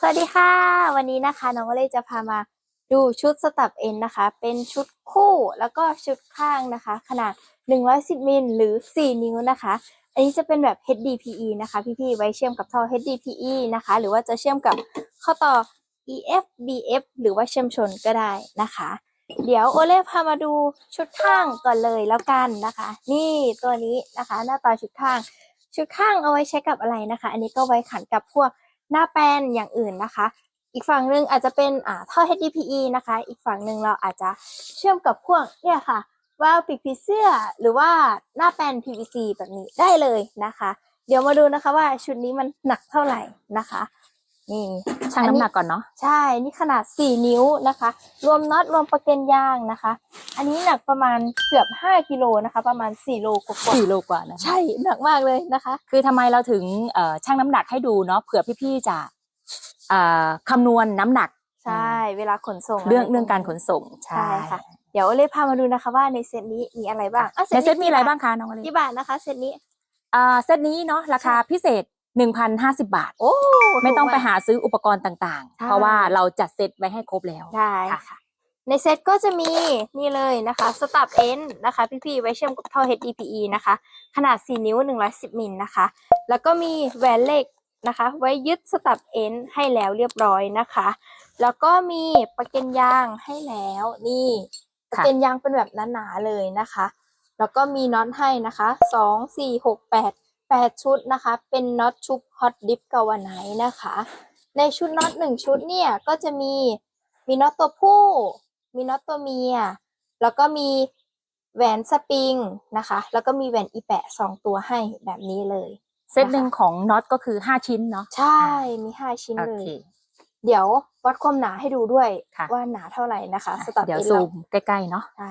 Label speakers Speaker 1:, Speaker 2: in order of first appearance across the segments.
Speaker 1: สวัสดีค่ะ วันนี้นะคะน้องวอเล่จะพามาดูชุดสตับเอ็นนะคะ เป็นชุดคู่แล้วก็ชุดข้างนะคะ ขนาด 110มิลหรือ 4 นิ้วนะคะ อันนี้จะเป็นแบบ HDPE นะคะ พี่ๆไว้เชื่อมกับท่อ HDPE นะคะ หรือว่าจะเชื่อมกับข้อต่อ EF BF หรือว่าเชื่อมชนก็ได้นะคะ เดี๋ยวโอเล่พามาดูชุดข้างก่อนเลยแล้วกันนะคะ นี่ตัวนี้นะคะ หน้าตาชุดข้าง ชุดข้างเอาไว้ใช้กับอะไรนะคะ อันนี้ก็ไว้ขันกับพวก หน้าแปลนอย่างอื่นนะคะ อีกฝั่งหนึ่งอาจจะเป็นอ่าท่อ HDPE นะคะ อีกฝั่งหนึ่งเราอาจจะเชื่อมกับพวกเนี่ยค่ะว่าปิดผีเสื้อหรือว่าหน้าแปลน PVC แบบนี้ได้เลยนะคะ เดี๋ยวมาดูนะคะว่าชุดนี้มันหนักเท่าไหร่นะคะ นี่
Speaker 2: ชั่งน้ำหนักก่อนเนาะ
Speaker 1: ใช่นี่ขนาด 4 นิ้วนะคะ รวมน็อตรวมประเก็นยางนะคะ อันนี้หนักประมาณเกือบ 5กิโลนะคะ ประมาณ4โลกว่าๆ
Speaker 2: สี่โลกว่านะ
Speaker 1: ใช่หนักมากเลยนะคะ
Speaker 2: คือทำไมเราถึงเอ่อชั่งน้ำหนักให้ดูเนาะเผื่อพี่ๆจะเอ่อคำนวณน้ำหนัก
Speaker 1: ใช่ เวลาขนส่ง
Speaker 2: เรื่องะ
Speaker 1: ไเรื่
Speaker 2: องการขนส่ง
Speaker 1: ใช่ค่ะเดี๋ยวเลยพามาดูนะคะว่าในเซตนี้มีอะไรบ้างอะ
Speaker 2: ในเซตมีอะไรบ้างคะน้องอลิ
Speaker 1: กี่บาทนะคะเซตนี้
Speaker 2: อ่าเซตนี้เนาะราคาพิเศษ 1,050 บาท
Speaker 1: โอ้
Speaker 2: ไม่ต้องไป
Speaker 1: ถูก
Speaker 2: หาซื้ออุปกรณ์ต่าง
Speaker 1: ใช่
Speaker 2: ๆเพราะว่าเราจัดเซตไว้ให้ครบแล้ว
Speaker 1: ได้ค่ะ ในเซตก็จะมีนี่เลยนะคะสตับเอ็นนะคะ พี่ๆไว้เชื่อมกับท่อ HDPE นะคะ ขนาด 4 นิ้ว 110มิลนะคะ แล้วก็มีแหวนเหล็กนะคะ ไว้ยึดสตับเอ็นให้แล้วเรียบร้อยนะคะ แล้วก็มีประเก็นยางให้แล้วนี่ประ
Speaker 2: ค่ะ
Speaker 1: เก็นยางเป็นแบบหนาๆเลยนะคะ แล้วก็มีน็อตให้นะคะสองสี่ หกแปดแปดชุดนะคะ เป็นน็อตชุบฮอตดิฟกาวาไนท์นะคะ ในชุดน็อตหนึ่งชุดเนี่ยก็จะมีมีน็อตตัวผู้ มีน็อตตัวเมีย แล้วก็มีแหวนสปริงนะคะ แล้วก็มีแหวนอีแปะสองตัวให้แบบนี้เลย
Speaker 2: เซตหนึ่งของน็อตก็คือ5ชิ้นเนาะ
Speaker 1: ใช่มีห้าชิ้น
Speaker 2: โอ
Speaker 1: เล
Speaker 2: เค
Speaker 1: ยเดี๋ยววัดความหนาให้ดูด้วย
Speaker 2: ค่ะ
Speaker 1: ว่าหนาเท่าไหร่นะคะสตับ
Speaker 2: เดี๋ยว
Speaker 1: เอ็น
Speaker 2: ซู
Speaker 1: เรา
Speaker 2: มใกล้ๆเนาะ
Speaker 1: ใช่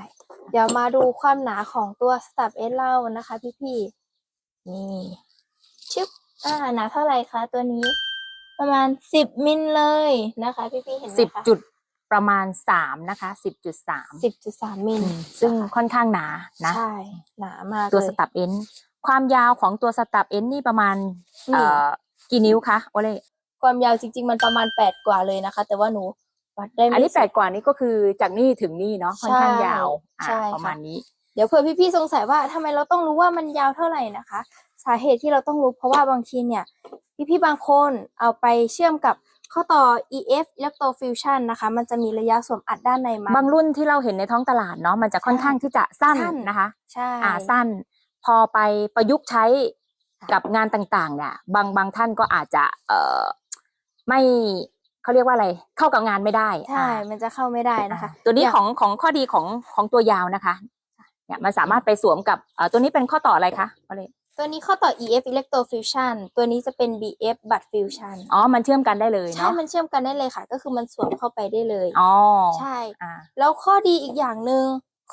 Speaker 1: เดี๋ยวมาดูความหนาของตัวสตับเอ็นเรานะคะพี่ๆ นี่ชึบอ่าหนาเท่าไหร่คะตัวนี้ ประมาณสิบมิลเลยนะคะ พี่ๆเห็นไหม
Speaker 2: สิบ
Speaker 1: คะ
Speaker 2: จุดประมาณ3นะคะ10.3
Speaker 1: สิบจุดสามมิล
Speaker 2: อืมซึ่ง
Speaker 1: นะคะ
Speaker 2: ค่อนข้างหนานะ
Speaker 1: ใช่ หนามาก
Speaker 2: ตัว
Speaker 1: เลย
Speaker 2: สตับเอ็นความยาวของตัวสตับเอ็นนี่ประมาณ
Speaker 1: นี่
Speaker 2: เอ่อกี่นิ้วคะโอเล่
Speaker 1: ความยาวจริง ๆ มันประมาณแปดกว่าเลยนะคะ แต่ว่าหนูวัดได้ไม่
Speaker 2: อันนี้
Speaker 1: สุ
Speaker 2: แปดกว่านี้ก็คือจากนี่ถึงนี่เนาะค่อนข้างยาวอ่า
Speaker 1: ใช่ค่ะ
Speaker 2: ประมาณนี้
Speaker 1: เดี๋ยวเผื่อพี่ๆสงสัยว่าทำไมเราต้องรู้ว่ามันยาวเท่าไหร่นะคะ สาเหตุที่เราต้องรู้เพราะว่าบางทีเนี่ย พี่ๆบางคนเอาไปเชื่อมกับข้อต่อ EF Electrofusion นะคะ มันจะมีระยะสวมอัดด้านในมัน
Speaker 2: บางรุ่นที่เราเห็นในท้องตลาดเนาะมันจะค่อนข้างที่จะสั้น
Speaker 1: สั้น
Speaker 2: นะคะ
Speaker 1: ใช่
Speaker 2: อ่าสั้น พอไปประยุกต์ใช้
Speaker 1: ค่ะ
Speaker 2: กับงานต่างๆ เนี่ย บางบางท่านก็อาจจะเอ่อไม่เขาเรียกว่าอะไร เข้ากับงานไม่ได้
Speaker 1: ใช่
Speaker 2: อ่า
Speaker 1: มันจะเข้าไม่ได้นะคะ
Speaker 2: อ่าตัวนี้
Speaker 1: อย่าง
Speaker 2: ของของข้อดีของของตัวยาวนะคะ เนี่ยมันสามารถไปสวมกับเอ่อตัวนี้เป็นข้อต่ออะไรคะโอเล่
Speaker 1: ตัวนี้ข้อต่อ EF Electrofusion ตัวนี้จะเป็น BF Butt Fusion
Speaker 2: อ๋อ มันเชื่อมกันได้เลย
Speaker 1: ใช่
Speaker 2: เนาะ
Speaker 1: มันเชื่อมกันได้เลยค่ะ ก็คือมันสวมเข้าไปได้เลย
Speaker 2: อ๋อ
Speaker 1: ใช่
Speaker 2: อ่า
Speaker 1: แล้วข้อดีอีกอย่างหนึ่ง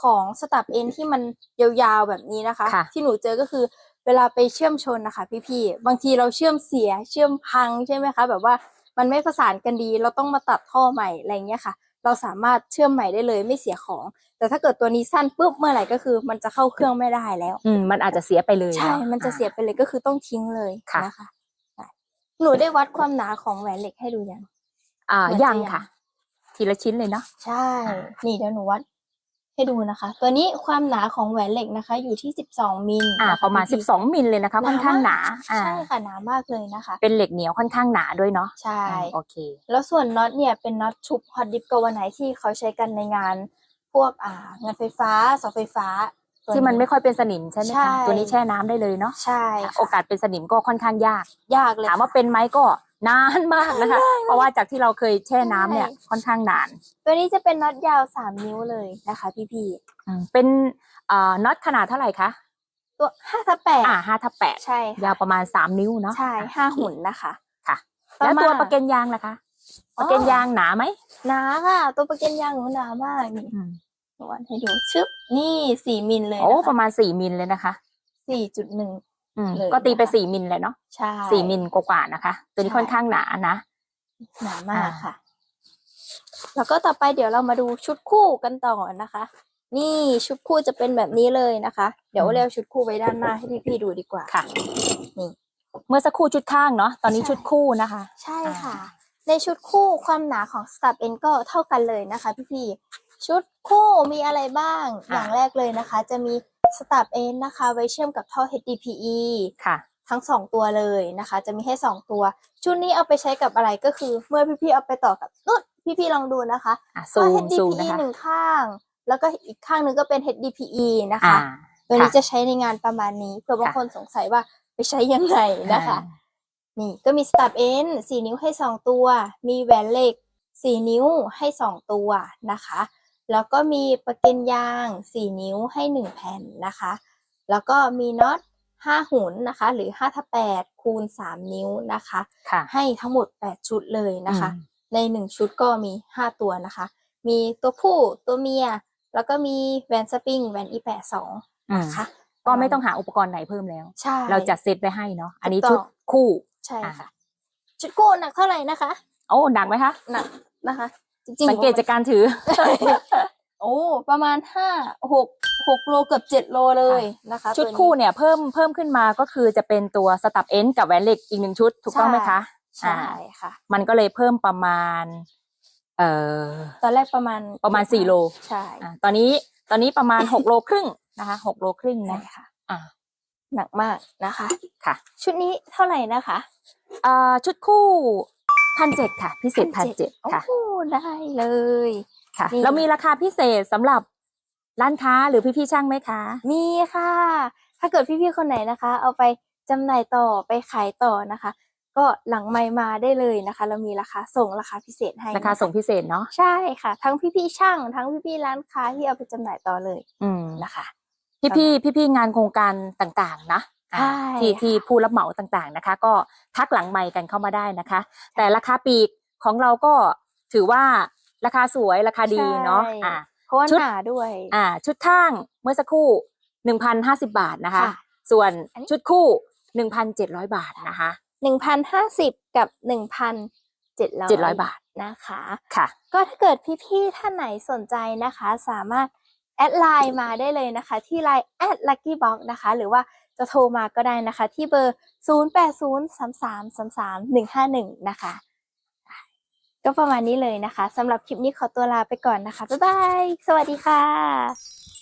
Speaker 1: ของสตับเอ็นที่มันยาวๆแบบนี้นะคะ
Speaker 2: ค่ะ
Speaker 1: ที่หนูเจอก็คือเวลาไปเชื่อมชนนะคะพี่ๆ บางทีเราเชื่อมเสียเชื่อมพังใช่ไหมคะ แบบว่ามันไม่ประสานกันดี เราต้องมาตัดท่อใหม่อะไรเงี้ยค่ะ เราสามารถเชื่อมใหม่ได้เลยไม่เสียของ แต่ถ้าเกิดตัวนี้สั้นปุ๊บเมื่อไหร่ก็คือ มันจะเข้าเครื่องไม่ได้แล้ว
Speaker 2: อืมมันอาจจะเสียไปเลย
Speaker 1: ใช่
Speaker 2: เา
Speaker 1: มันจะเสียไปเลยก็คือต้องทิ้งเลย
Speaker 2: ค่ะ
Speaker 1: นะคะใช่หนูได้วัดความหนาของแหวนเหล็กให้ดูยัง
Speaker 2: อ่า
Speaker 1: เหมือนจะ
Speaker 2: ยัง
Speaker 1: ยัง
Speaker 2: ค่ะ ทีละชิ้นเลยเนาะ
Speaker 1: ใช่
Speaker 2: อ่า
Speaker 1: นี่เดี๋ยวหนูวัด ให้ดูนะคะ ตัวนี้ความหนาของแหวนเหล็กนะคะ อยู่ที่ 12 มิล
Speaker 2: อ่า
Speaker 1: นค
Speaker 2: ประมาณ
Speaker 1: พี่
Speaker 2: 12 มิลเลยนะคะ ค่อนข้างหนาอ่า
Speaker 1: ใช่ค่ะหนามากเลยนะคะ
Speaker 2: เป็นเหล็กเหนียวค่อนข้างหนาด้วยเนาะ
Speaker 1: ใช่
Speaker 2: อืมโอเค
Speaker 1: แล้วส่วนน็อตเนี่ยเป็นน็อตชุบฮอตดิฟกาวาไนท์ที่เขาใช้กันในงานพวกอ่างานไฟฟ้าเสาไฟฟ้าตัว
Speaker 2: ที่มันไม่ค่อยเป็นสนิมใช่ไหม
Speaker 1: ใช่
Speaker 2: คะตัวนี้แช่น้ำได้เลยเนาะ
Speaker 1: ใช่
Speaker 2: ค่ะ
Speaker 1: ค่ะ
Speaker 2: โอกาสเป็นสนิมก็ค่อนข้างยาก
Speaker 1: ยากเลย
Speaker 2: ถามว่า
Speaker 1: ค่ะ
Speaker 2: เป็นไหมก็ นานมากนะคะ เพราะว่าจากที่เราเคยแช่น้ำเนี่ย
Speaker 1: ใช่
Speaker 2: ค่อนข้างนาน
Speaker 1: ตัวนี้จะเป็นน็อตยาว3นิ้วเลยนะคะ พี่
Speaker 2: อืมเป็นเอ่อน็อตขนาดเท่าไหร่คะ
Speaker 1: ๆตัว5ทับ
Speaker 2: อ่า
Speaker 1: 8
Speaker 2: ห้าทับแปด
Speaker 1: ใช่ค่ะ
Speaker 2: ยาวประมาณสามนิ้วเนาะ
Speaker 1: ใช่ห้าหุ่นนะคะ
Speaker 2: ค่ะ
Speaker 1: ต่อ
Speaker 2: แล้ว
Speaker 1: มา
Speaker 2: ตัวประเก็นยางล่ะคะ
Speaker 1: อ๋อ
Speaker 2: ประเก็นยางหนาไหม
Speaker 1: หนาค่ะ ตัวประเก็นยางหนูหนามากนี่
Speaker 2: อืม
Speaker 1: หนูวัดให้ดูชึบนี่สี่มิลเลย
Speaker 2: โอ้
Speaker 1: นะ
Speaker 2: ป
Speaker 1: คะ
Speaker 2: ระมาณสี่มิลเลยนะคะ
Speaker 1: สี่จุดหนึ่ง
Speaker 2: อืม
Speaker 1: เลย
Speaker 2: ก็ตีไป
Speaker 1: นะคะ
Speaker 2: สี่มิลเลยเนาะ
Speaker 1: ใช่
Speaker 2: สี่มิลกว่าๆนะคะ ตัวนี้
Speaker 1: ใช่
Speaker 2: ค่อนข้างหนานะ
Speaker 1: หนามาก
Speaker 2: อ่า
Speaker 1: ค่ะ แล้วก็ต่อไปเดี๋ยวเรามาดูชุดคู่กันต่อนะคะ นี่ชุดคู่จะเป็นแบบนี้เลยนะคะ เดี๋ยวเรียวชุดคู่ไว้ด้านหน้าให้พี่ๆดูดีกว่า
Speaker 2: ค่ะ
Speaker 1: นี่
Speaker 2: เมื่อสักครู่ชุดข้างเนาะตอนนี้
Speaker 1: ใช่
Speaker 2: ชุดคู่นะคะ
Speaker 1: ใช่ค่ะ ในชุดคู่ความหนาของสตับเอ็นก็เท่ากันเลยนะคะ พี่ๆชุดคู่มีอะไรบ้าง
Speaker 2: ค่ะ
Speaker 1: อย่างแรกเลยนะคะ จะมี สตับเอ็นนะคะ ไว้เชื่อมกับท่อ HDPE
Speaker 2: ค่ะ
Speaker 1: ทั้งสองตัวเลยนะคะ จะมีให้สองตัว ชุดนี้เอาไปใช้กับอะไรก็คือ เมื่อพี่ๆเอาไปต่อกับนุ่นพี่ๆลองดูนะคะ
Speaker 2: อะ
Speaker 1: ก็
Speaker 2: ซูมซูม
Speaker 1: HDPE
Speaker 2: นะคะ
Speaker 1: หนึ่งข้าง แล้วก็อีกข้างหนึ่งก็เป็น HDPE นะคะ
Speaker 2: อ่า
Speaker 1: ตัวนี้
Speaker 2: ค่ะ
Speaker 1: จะใช้ในงานประมาณนี้เผื่อบาง
Speaker 2: ค่ะ
Speaker 1: คนสงสัยว่าไปใช้ยังไงนะคะ นี่ก็มีสตับเอ็นสี่นิ้วให้สองตัว มีแหวนเหล็กสี่นิ้วให้สองตัวนะคะ แล้วก็มีประเก็นยางสี่นิ้วให้หนึ่งแผ่นนะคะ แล้วก็มีน็อตห้าหุนนะคะ หรือห้าทับแปดคูณสามนิ้วนะคะ
Speaker 2: ค่ะ
Speaker 1: ให้ทั้งหมดแปดชุดเลยนะคะ
Speaker 2: อืม
Speaker 1: ในหนึ่งชุดก็มีห้าตัวนะคะ มีตัวผู้ตัวเมีย แล้วก็มีแหวนสปริงแหวนอีแปดสอง
Speaker 2: อืม
Speaker 1: นะคะ
Speaker 2: ก็ไม่ต้องหาอุปกรณ์ไหนเพิ่มแล้ว
Speaker 1: ใช่
Speaker 2: เราจัดเซตไว้ให้เนาะ อันนี้
Speaker 1: ถู
Speaker 2: ชุ
Speaker 1: ก
Speaker 2: ด
Speaker 1: ต้อง
Speaker 2: คู่
Speaker 1: ใช่
Speaker 2: อ่า
Speaker 1: ค่ะ ชุดกู้หนักเท่าไหร่นะคะ
Speaker 2: โอ้หนักไหมคะ
Speaker 1: หนักนะคะ จริงๆ
Speaker 2: สังเกตจากการถือ
Speaker 1: โอ้ประมาณห้าหกหกโลเกือบเจ็ดโลเลยนะคะ
Speaker 2: ชุด
Speaker 1: ตัวนี้
Speaker 2: คู่เนี่ยเพิ่มเพิ่มขึ้นมาก็คือจะเป็นตัวสตับเอ็นกับแหวนเหล็กอีกหนึ่งชุดถูกต้องไหมคะ
Speaker 1: ใช่
Speaker 2: อ่า
Speaker 1: ค่ะ
Speaker 2: มันก็เลยเพิ่มประมาณ เอ่อ
Speaker 1: ตอนแรกประมาณ
Speaker 2: ประมาณสี่โล
Speaker 1: ใช่
Speaker 2: อ่าตอนนี้ตอนนี้ประมาณหกโลครึ่งนะคะหกโลครึ่ง
Speaker 1: ใช่
Speaker 2: นะ
Speaker 1: ค่ะ
Speaker 2: อ่า
Speaker 1: หนักมากนะคะ
Speaker 2: ค่ะ
Speaker 1: ชุดนี้เท่าไหร่นะคะ
Speaker 2: อ่าชุดคู่ พันเจ็ดค่ะ พิเศษพันเจ็ด
Speaker 1: โอ้
Speaker 2: ค่ะ
Speaker 1: โหได้เลย
Speaker 2: ค่ะ
Speaker 1: นี่
Speaker 2: แล้วมีราคาพิเศษสำหรับร้านค้าหรือพี่ๆช่างไหมคะ
Speaker 1: มีค่ะ ถ้าเกิดพี่ๆคนไหนนะคะ เอาไปจำหน่ายต่อไปขายต่อนะคะ ก็หลังไมค์มาได้เลยนะคะ เรามีราคาส่งราคาพิเศษให้
Speaker 2: ราคา
Speaker 1: นะคะ
Speaker 2: ส่งพิเศษเนาะ
Speaker 1: ใช่ค่ะ ทั้งพี่ๆช่าง ทั้งพี่ๆร้านค้าที่เอาไปจำหน่ายต่อเลย
Speaker 2: อืม
Speaker 1: นะคะ
Speaker 2: พี่พี่พี่พี่ๆงานโครงการต่างๆ นะอ่า
Speaker 1: ใช่
Speaker 2: ที่
Speaker 1: ค่ะ
Speaker 2: ที่ผู้รับเหมาต่างๆนะคะ ก็ทักหลังไมค์กันเข้ามาได้นะคะ แต่ราคาปลีกของเราก็ถือว่าราคาสวยราคาดีเนาะ
Speaker 1: ใช่
Speaker 2: อ่า
Speaker 1: เพราะว่า
Speaker 2: ชุด
Speaker 1: หนาด้วย
Speaker 2: อ่า ชุดข้างเมื่อสักครู่หนึ่งพันห้าสิบาทนะคะ
Speaker 1: ค่ะ
Speaker 2: ส่วน
Speaker 1: อันนี้
Speaker 2: ชุดคู่หนึ่งพันเจ็ดร้อยบาทนะคะ
Speaker 1: หนึ่งพันห้าสิบกับหนึ่งพันเจ็ดร้อย
Speaker 2: เจ็ดร้อยบาท
Speaker 1: นะคะ
Speaker 2: ค่ะ
Speaker 1: ก็ถ้าเกิดพี่ๆท่านไหนสนใจนะคะ สามารถแอดไลน์มาได้เลยนะคะ ที่ไลน์แอด Lucky Box นะคะ หรือว่า จะโทรมาก็ได้นะคะ ที่เบอร์ 0 8 0 3 3 3 3 1 5 1 นะคะ ก็ประมาณนี้เลยนะคะสำหรับคลิปนี้ขอตัวลาไปก่อนนะคะ บ๊ายบาย สวัสดีค่ะ